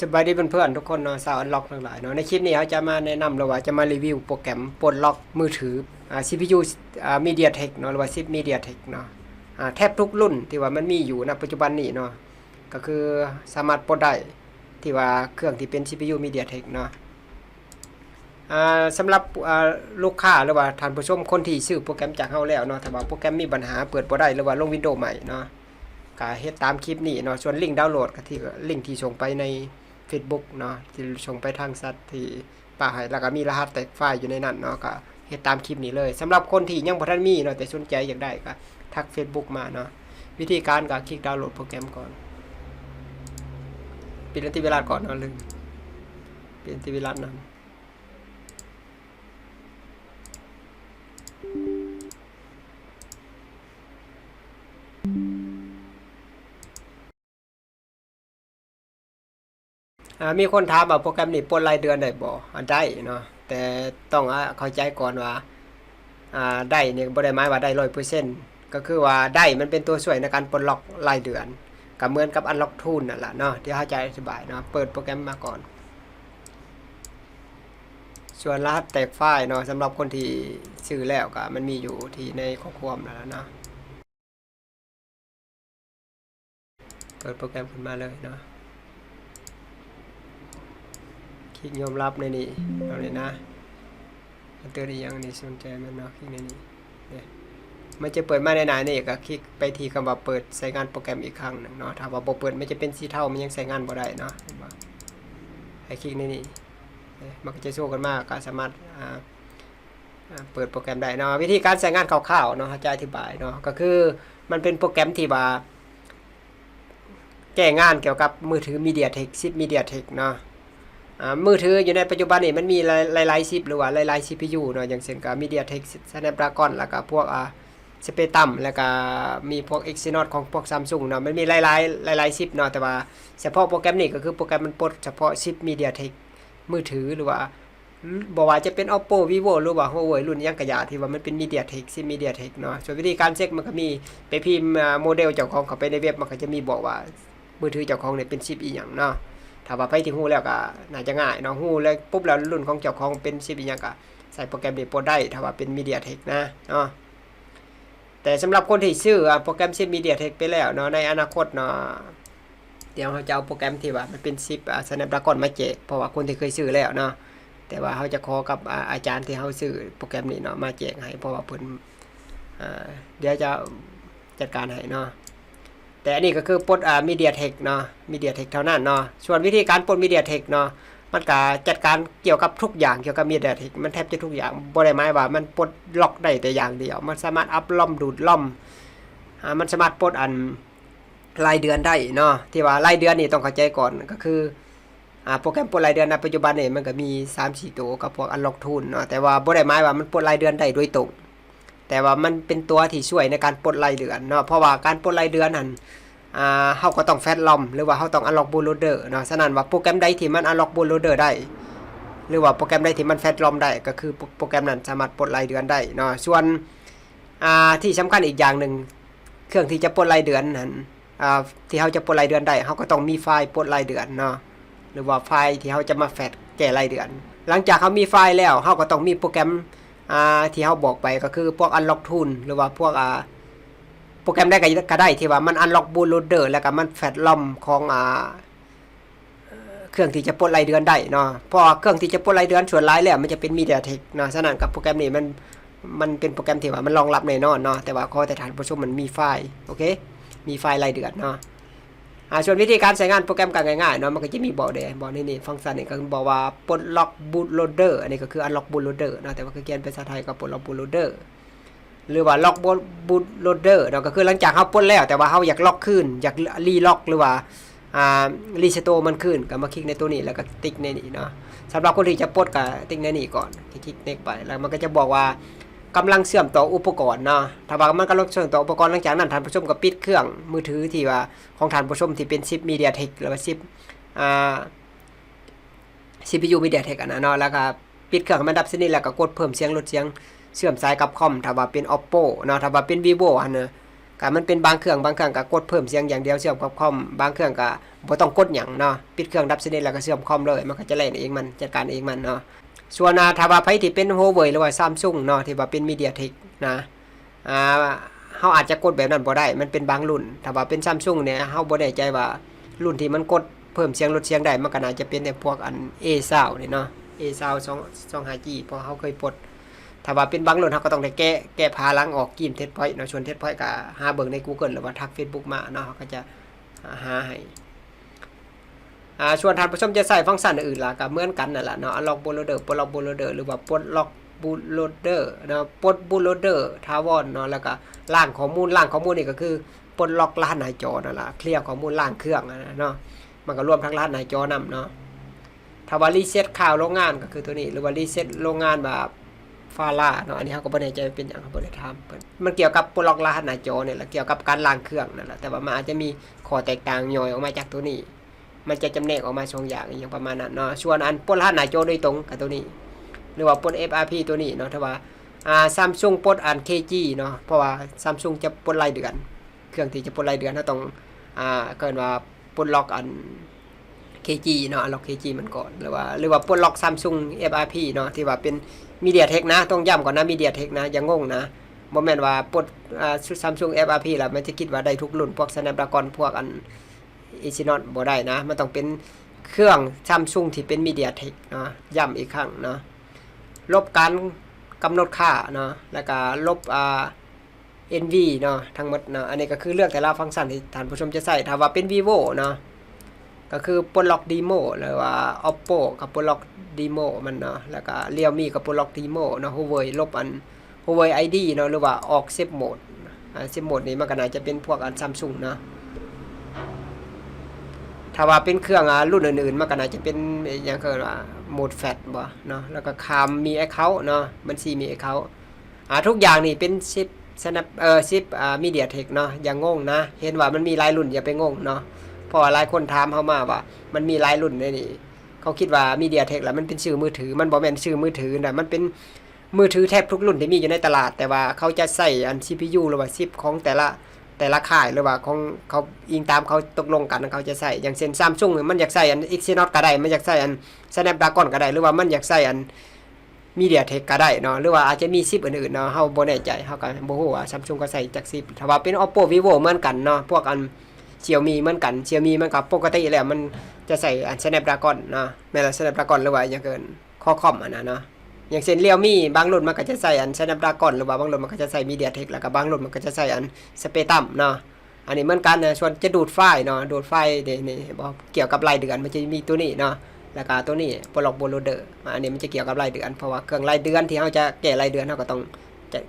สบายดีเพื่อนๆทุกคนเนาะสาวอันล็อกทั้งหลายเนาะในคลิปนี้เราจะมาแนะนำหรือว่าจะมารีวิวโปรแกรมปลดล็อกมือถืออ่า CPU อ่า MediaTek เนาะหรือว่า10 MediaTek เนาะอ่าแทบทุกรุ่นที่ว่ามันมีอยู่ณปัจจุบันนี้เนาะก็คือสามารถปลดได้ที่ว่าเครื่องที่เป็น CPU MediaTek เนาะอ่าสำหรับอ่าลูกค้าหรือว่าท่านผู้ชมคนที่ซื้อโปรแกรมจากเฮาแล้วเนาะถ้าว่าโปรแกรมมีปัญหาเปิดบ่ได้หรือว่าลงวินโดว์ใหม่เนาะก็เฮ็ดตามคลิปนี้เนาะส่วนลิงก์ดาวน์โหลดก็ที่ลิงก์ที่ส่งไปใน Facebook เนาะที่ส่งไปทางซัดที่ป่าให้แล้วก็มีรหัสแตกไฟล์อยู่ในนั้นเนาะก็เฮ็ดตามคลิปนี้เลยสำหรับคนที่ยังบ่ทันมีเนาะแต่สนใจอยากได้ก็ทัก Facebook มาเนาะวิธีการก็คลิกดาวน์โหลดโปรแกรมก่อนปิดอันติวิรัตก่อนเนาะลืมปิดอันติวิรัตนำอ่า มีคนถามว่าโปรแกรมนี้ปลดรายเดือนได้บ่อ่าได้เนาะแต่ต้องอ่าเข้าใจก่อนว่าได้เนี่ยบ่ได้หมายว่าได้100%ก็คือว่าได้มันเป็นตัวช่วยในการปลดล็อกรายเดือนก็เหมือนกับ Unlock Tool นั่นแหละเนาะที่เข้าใจอธิบายเนาะเปิดโปรแกรมมาก่อน ส่วนรหัสแตกไฟล์เนาะสำหรับคนที่ซื้อแล้วก็มันมีอยู่ที่ในข้อความนั่นแหละเนาะเปิดโปรแกรมขึ้นมาเลยเนาะ คลิกยอมรับในนี้เอาเลยนะมันเตือนอีกอย่างนี้สนใจมันเนาะคลิกในนี้เนี่ยมันจะเปิดมาในหนานี่ก็คลิกไปที่คำว่าเปิดใช้งานโปรแกรมอีกครั้งหนึ่งเนาะถ้าว่าบ่เปิดมันจะเป็นสีเทามันยังใช้งานบ่ได้เนาะให้คลิกในนี้มันก็จะโชว์กันมากก็สามารถอ่าเปิดโปรแกรมได้เนาะวิธีการใช้งานคร่าวๆเนาะจะอธิบายเนาะก็คือมันเป็นโปรแกรมที่ว่าแก้งานเกี่ยวกับมือถือ MediaTek 10 MediaTek เนาะ มือถืออยู่ในปัจจุบันนี่มันมีหลายๆชิปหรือว่าหลายๆ CPU เนาะอย่างเช่นกับ MediaTek Snapdragon แล้วก็พวกอ่าสเปตัมแล้วก็มีพวก Exynos ของพวก Samsung เนาะมันมีหลายๆหลายๆชิปเนาะแต่ว่าเฉพาะโปรแกรมนี้ก็คือโปรแกรมมันปลดเฉพาะชิป MediaTek มือถือหรือว่าบ่ว่าจะเป็น Oppo Vivo หรือว่า Huawei รุ่นยังกระยาที่ว่ามันเป็น MediaTek ชิป MediaTek เนาะส่วนวิธีการเช็คมันก็มีไปพิมพ์โมเดลเจ้าของเข้าไปในเว็บมันก็จะมีบอกว่ามือถือเจ้าของเนี่ยเป็นชิปอีหยังเนาะ ถ้าว่าไปที่ฮู้แล้วก็น่าจะง่ายเนาะฮู้แล้วปุ๊บแล้วรุ่นของเจ้าของเป็นชิปอียังก็ใส่โปรแกรมนี้ปลดได้ถ้าว่าเป็น MediaTek นะเนาะแต่สำหรับคนที่ซื้อโปรแกรมชิป MediaTek ไปแล้วเนาะในอนาคตเนาะเดี๋ยวเราจะเอาโปรแกรมที่ว่ามันเป็นชิปอ่า Snapdragon มาแจกเพราะว่าคนที่เคยซื้อแล้วเนาะแต่ว่าเขาจะขอกับอาจารย์ที่เขาซื้อโปรแกรมนี้เนาะมาแจกให้เพราะว่าเพิ่นเดี๋ยวจะจัดการให้เนาะ แต่อันนี้ก็คือปลดอ่า MediaTek เนาะ MediaTek เท่านั้นเนาะส่วนวิธีการปลด MediaTek เนาะมันก็จัดการเกี่ยวกับทุกอย่างเกี่ยวกับ MediaTek มันแทบจะทุกอย่างบ่ได้หมายว่ามันปลดล็อกได้แต่อย่างเดียว มันสามารถอัพล่อมดูดล่อมอ่ามันสามารถปลดอันรายเดือนได้เนาะที่ว่ารายเดือนนี่ต้องเข้าใจก่อนก็คืออ่าโปรแกรมปลดรายเดือนในปัจจุบันนี่มันก็มี3-4ตัวกับพวก Unlock Tool เนาะแต่ว่าบ่ได้หมายว่ามันปลดรายเดือนได้โดยตรง แต่ว่ามันเป็นตัวที่ช่วยในการปลดรายเดือนเนาะเพราะว่าการปลดรายเดือนนั้นอ่าเฮาก็ต้องแฟตลอมหรือว่าเฮาต้อง unlock bootloader เนาะฉะนั้นว่าโปรแกรมใดที่มัน unlock bootloader ได้ หรือว่าโปรแกรมใดที่มันแฟตลอมได้ ก็คือโปรแกรมนั้นสามารถปลดรายเดือนได้เนาะส่วนอ่าที่สำคัญอีกอย่างหนึ่งเครื่องที่จะปลดรายเดือนนั้นอ่าที่เฮาจะปลดรายเดือนได้เฮาก็ต้องมีไฟล์ปลดรายเดือนเนาะหรือว่าไฟล์ที่เฮาจะมาแฟตแก้รายเดือน หลังจากเฮามีไฟล์แล้วเฮาก็ต้องมีโปรแกรม อ่าที่เฮาบอกไปก็คือพวก unlock tool หรือว่าพวกอ่าโปรแกรมได้ก็ได้ที่ว่ามัน unlock bootloader แล้วก็มันแฟตลอมของอ่าเครื่องที่จะปลดรายเดือนได้เนาะเพราะเครื่องที่จะปลดรายเดือนส่วนหลายแล้วมันจะเป็น MediaTek เนาะฉะนั้นกับโปรแกรมนี้มันมันเป็นโปรแกรมที่ว่ามันรองรับแน่นอนเนาะแต่ว่าขอแต่ฐานผู้ชมมันมีไฟล์โอเคมีไฟล์รายเดือนเนาะ อ่าส่วนวิธีการใช้งานโปรแกรมก็ง่ายๆเนาะมันก็จะมีบอกเดบอกนี่นี่ฟังก์ชันนี่ก็บอกว่าปลดล็อก bootloader อันนี้ก็คือ unlock bootloader เนาะแต่ว่าคือเขียนเป็นภาษาไทยก็ปลดล็อก bootloader หรือว่าล็อกบูตโหลดเดอร์เนาะก็คือหลังจากเขาปลดแล้วแต่ว่าเขาอยากล็อกขึ้นอยากรีล็อกหรือว่าอ่ารีสโตร์มันขึ้นก็มาคลิกในตัวนี้แล้วก็ติ๊กในนี้เนาะสำหรับคนที่จะปลดก็ติ๊กในนี้ก่อนคลิกเน็กไปแล้วมันก็จะบอกว่า กำลังเชื่อมต่ออุปกรณ์เนาะถ้าว่ามันกำลังเชื่อมต่ออุปกรณ์หลังจากนั้นท่านผู้ชมก็ปิดเครื่องมือถือที่ว่าของท่านผู้ชมที่เป็นชิป MediaTek หรือว่าชิปอ่า CPU MediaTek อันนั้นเนาะแล้วก็ปิดเครื่องมันดับสนิทแล้วก็กดเพิ่มเสียงลดเสียงเชื่อมสายกับคอมถ้าว่าเป็น Oppo เนาะถ้าว่าเป็น Vivo อันน่ะก็มันเป็นบางเครื่องบางเครื่องก็กดเพิ่มเสียงอย่างเดียวเชื่อมกับคอมบางเครื่องก็บ่ต้องกดหยังเนาะปิดเครื่องดับสนิทแล้วก็เชื่อมคอมเลยมันก็จะเล่นเองมันจัดการเองมันเนาะ ส่วนาถ้าว่าไผที่เป็น Huawei หรือว่า Samsung เนาะที่ว่าเป็น MediaTek นะอ่าเฮาอาจจะกดแบบนั้นบ่ได้มันเป็นบางรุ่น ถ้าว่าเป็น Samsung เนี่ยเฮาบ่แน่ใจว่ารุ่นที่มันกดเพิ่มเสียงลดเสียงได้มันก็น่าจะเป็นในพวกอัน A Sound นี่เนาะ A Sound 2 2 5G เพราะเฮาเคยปลดถ้าว่าเป็นบางรุ่นเขาก็ต้องได้แก้แก้พาลังออกกิมเทสพอยต์เนาะชวนเทสพอยต์ก็หาเบิ่งใน Google หรือว่าทัก Facebook มาเนาะเขาก็จะหาให้ อ่าชวนท่านผู้ชมจะใส่ฟังก์ชันอื่นล่ะก็เหมือนกันนั่นแหละเนาะล็อกบูโลเดอร์ปลดล็อกบูโลเดอร์หรือว่าปลดล็อกบูโลเดอร์เนาะปลดบูโลเดอร์ทาวอนเนาะแล้วก็ล่างข้อมูลล่างข้อมูลนี่ก็คือปลดล็อกรหัสหน้าจอนั่นแหละเคลียร์ข้อมูลล่างเครื่องนะเนาะมันก็รวมทั้งรหัสหน้าจอนํเนาะถ้าว่ารีเซ็ตข่าวโรงงานก็คือตัวนี้หรือว่ารีเซ็ตโรงงานแบบฟาร่าเนาะอันนี้เขาก็บ่แน่ใจเป็นอย่างเขาบ่ได้ถามเพิ่นมันเกี่ยวกับปลดล็อกรหัสหน้าจอเนี่ยแหละเกี่ยวกับการล้างเครื่องนั่นแหละแต่ว่ามันอาจจะมีข้อแตกต่างย่อยออกมาจากตัวนี้ มันจะจำแนกออกมาสองอย่างอย่างประมาณนั้นเนาะส่วนอันปลดรหัสหน้าจอโดยตรงกับตัวนี้ หรือว่าปลด FRP ตัวนี้เนาะถ้าว่าอ่า Samsung ปลดอัน KG เนาะเพราะว่า Samsung จะปลดรายเดือน เครื่องที่จะปลดรายเดือนเราต้องอ่าเกินว่าปลดล็อกอัน KG เนาะล็อก KG มันก่อนหรือว่าหรือว่าปลดล็อก Samsung FRP เนาะที่ว่าเป็น MediaTek นะต้องย้ำก่อนนะ MediaTek นะอย่างงงนะบ่แม่นว่าปลดอ่า Samsung FRP แล้วมันจะคิดว่าได้ทุกรุ่นพวก Snapdragon พวกอัน Exynos บ่ได้นะ มันต้องเป็นเครื่อง Samsung ที่เป็น MediaTek เนาะย้ำอีกครั้งเนาะลบการกำหนดค่าเนาะแล้วก็ลบอ่า NV เนาะทั้งหมดเนาะอันนี้ก็คือเลือกแต่ละฟังก์ชันที่ท่านผู้ชมจะใส่ถ้าว่าเป็น Vivo เนาะก็คือปลดล็อกดีโมหรือว่า Oppo กับปลดล็อกดีโมมันเนาะแล้วก็ Realme กับปลดล็อกดีโมเนาะ Huawei ลบอัน Huawei ID เนาะหรือว่าออกเซฟโหมดเซฟโหมดนี้มันก็น่าจะเป็นพวกอัน Samsung เนาะ ถ้าว่าเป็นเครื่องรุ่นอื่นๆ มันก็น่าจะเป็นอย่างเกิดว่าโหมดแฟตบ่เนาะแล้วก็คามมี account เนาะบัญชีมี account อ่าทุกอย่างนี่เป็นชิป Snap เออชิปอ่า MediaTek เนาะอย่างงงนะ เห็นว่ามันมีหลายรุ่นอย่าไปงงเนาะเพราะหลายคนถามเข้ามาว่า มันมีหลายรุ่นในนี่เขาคิดว่า MediaTek แล้วมันเป็นชื่อมือถือ มันบ่แม่นชื่อมือถือนะมันเป็นมือถือแทบทุกรุ่นที่มีอยู่ในตลาด แต่ว่าเขาจะใส่อัน CPU หรือว่าชิปของแต่ละ แต่ละค่ายหรือว่าของเขาอิงตามเขาตกลงกันเขาจะใส่อย่างเช่น Samsung มันอยากใส่อัน Exynos ก็ได้ มันอยากใส่อัน Snapdragon ก็ได้ หรือว่ามันอยากใส่อัน MediaTek ก็ได้เนาะหรือว่าอาจจะมีชิปอื่นๆเนาะเฮาบ่แน่ใจเฮาก็บ่ฮู้ว่า Samsung ก็ใส่จักชิปถ้าว่าเป็น Oppo Vivo เหมือนกันเนาะพวกอันเชียวมีเหมือนกันเชียวมีมันกับปกติแล้วมันจะใส่อัน Snapdragon เนาะแม่ละ Snapdragon หรือว่าอย่างเกินข้อคอมอันนั้นเนาะ อย่างเช่นเรียวมีบางรุ่นมันก็จะใส่อัน Snapdragon หรือว่าบางรุ่นมันก็จะใส่ MediaTek แล้วก็บางรุ่นมันก็จะใส่อัน Spectrum เนาะอันนี้เหมือนกันนะส่วนจะดูดไฟเนาะดูดไฟล์นี่นี่บอกเกี่ยวกับรายเดือนมันจะมีตัวนี้เนาะแล้วก็ตัวนี้โปรล็อกโบโลเดอร์อันนี้มันจะเกี่ยวกับรายเดือนเพราะว่าเครื่องรายเดือนที่เราจะแก้รายเดือนเราก็ต้องจะ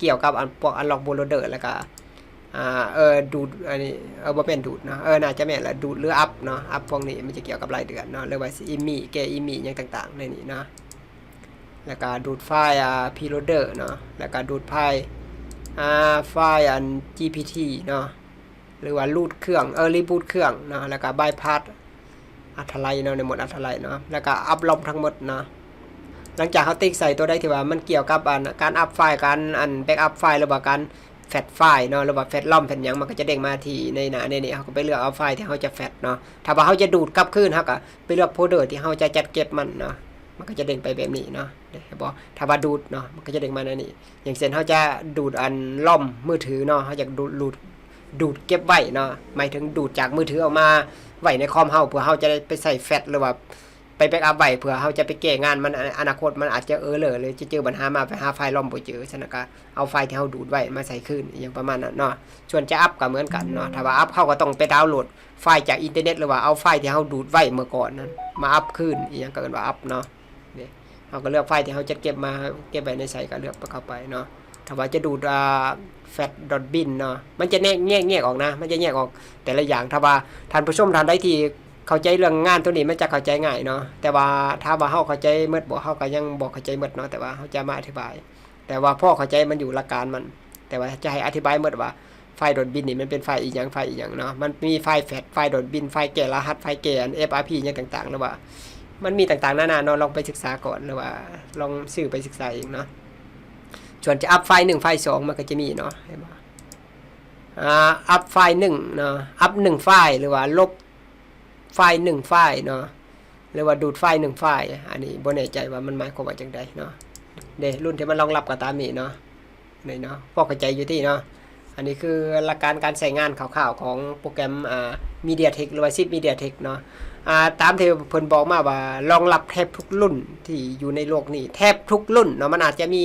เกี่ยวกับอันพวกอันล็อกโบโลเดอร์แล้วก็อ่าเออดูดอันนี้เออบ่เป็นดูดเนาะเออน่าจะแม่นละดูดหรืออัพเนาะอัพพวกนี้มันจะเกี่ยวกับรายเดือนเนาะหรือว่าอิมีแกอิมีอย่างต่างๆในนี้เนาะ แล้วก็ดูดไฟล์อ่าพีโรเดอร์เนาะแล้วก็ดูดไฟล์อ่าไฟล์อัน GPT เนาะหรือว่ารูดเครื่องเออรีบูตเครื่องเนาะแล้วก็บายพาสอัธไลเนาะในหมดอัธไลเนาะแล้วก็อัพลอมทั้งหมดเนาะหลังจากเขาติ๊กใส่ตัวได้ที่ว่ามันเกี่ยวกับอันการอัพไฟล์การอันแบ็กอัพไฟล์หรือว่าการแฟตไฟล์เนาะหรือว่าแฟตล่อมแฟตยังมันก็จะเด้งมาที่ในหน้าในนี้เขาก็ไปเลือกเอาไฟล์ที่เขาจะแฟตเนาะถ้าว่าเขาจะดูดกลับคืนเขาก็ไปเลือกโฟลเดอร์ที่เขาจะจัดเก็บมันเนาะ มันก็จะเด้งไปแบบนี้เนาะเดี๋ยวบอกถ้าว่าดูดเนาะมันก็จะเด้งมาในนี้ อย่างเช่นเขาจะดูดอันล่อมมือถือเนาะเขาอยากดูดดูดดูดเก็บไว้เนาะหมายถึงดูดจากมือถือออกมาไว้ในคอมเฮาเพื่อเขาจะได้ไปใส่แฟตหรือว่าไปแบ็กอัพไว้เผื่อเขาจะไปแก้งานมันอนาคตมันอาจจะเออเลยเลยจะเจอปัญหามาไปหาไฟล์ล่อมบ่เจอฉะนั้นก็เอาไฟล์ที่เขาดูดไว้มาใส่คืนอย่างประมาณนั้นเนาะส่วนจะอัพก็เหมือนกันเนาะถ้าว่าอัพเขาก็ต้องไปดาวน์โหลดไฟล์จากอินเทอร์เน็ตหรือว่าเอาไฟล์ที่เขาดูดไว้เมื่อก่อนนั้นมาอัพคืนอย่างก็เอินว่าอัพเนาะ เขาก็เลือกไฟล์ที่เขาจะเก็บมาเก็บไว้ในใส่ก็เลือกเข้าไปเนาะถ้าว่าจะดูดอ่า fat dot bin เนาะมันจะแยกแยกแยกออกนะ มันจะแยกออกแต่ละอย่างถ้าว่าท่านผู้ชมท่านใดที่เข้าใจเรื่องงานตัวนี้มันจะเข้าใจง่ายเนาะแต่ว่าถ้าว่าเฮาเข้าใจเมดบ่เฮาก็ยังบ่เข้าใจเมดเนาะแต่ว่าเฮาจะมาอธิบาย แต่ว่าพ่อเข้าใจมันอยู่หลักการมัน แต่ว่าจะให้อธิบายเมดว่าไฟล์โดดบินนี่มันเป็นไฟล์อีกอย่างไฟล์อีกอย่างเนาะมันมีไฟล์แฟตไฟล์โดดบินไฟล์แก่รหัสไฟล์แก่ FRP อย่างต่างๆหรือว่า มันมีต่างๆนานาเนาะลองไปศึกษาก่อนหรือว่า ลองซื้อไปศึกษาเองเนาะส่วนจะอัพไฟล์หนึ่งไฟล์สองมันก็จะมีเนาะเห็นบ่อ่าอัพไฟล์หนึ่งเนาะอัพหนึ่งไฟล์หรือว่าลบไฟล์หนึ่งไฟล์เนาะหรือว่าดูดไฟล์หนึ่งไฟล์อันนี้บ่แน่ใจว่ามันหมายความว่าจังใดเนาะเดรุ่นที่มันรองรับกับตามนี้เนาะนี่เนาะพอเข้าใจอยู่ที่เนาะอันนี้คือหลักการการใช้งานข่าวๆของโปรแกรมอ่า MediaTek หรือว่า SIP MediaTek เนาะ อ่าตามที่เพิ่นบอกมาว่ารองรับแทบทุกรุ่นที่อยู่ในโลกนี้ แทบทุกรุ่นเนาะมันอาจจะมี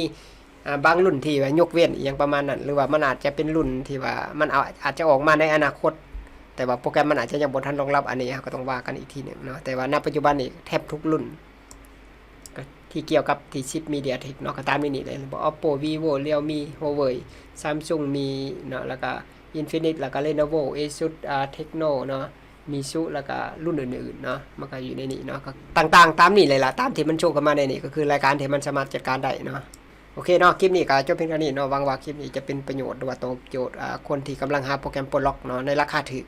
อ่าบางรุ่นที่ว่ายกเว้นอย่างประมาณนั้นหรือว่ามันอาจจะเป็นรุ่นที่ว่ามันเอาอาจจะออกมาในอนาคต แต่ว่าโปรแกรมมันอาจจะยังบ่ทันรองรับอันนี้ก็ต้องว่ากันอีกทีหนึ่งเนาะแต่ว่าณปัจจุบันนี้แทบทุกรุ่นที่เกี่ยวกับที่ชิป MediaTek เนาะก็ตามนี้นี่เลยบอก Oppo Vivo Realme Huawei Samsung มีเนาะแล้วก็ Infinix แล้วก็ Lenovo Asus อ่า Tecno เนาะ มีซุแล้วก็รุ่นอื่นๆเนาะมันก็อยู่ในนี้เนาะก็ต่างๆ ตามนี้เลยล่ะตามที่มันโชว์กันมาในนี้ก็คือรายการที่มันสามารถจัดการได้เนาะโอเคเนาะคลิปนี้ก็จบเพียงเท่านี้เนาะหวังว่าคลิปนี้จะเป็นประโยชน์หรือว่าตอบโจทย์คนที่กำลังหาโปรแกรมปลดล็อกเนาะในราคาถูก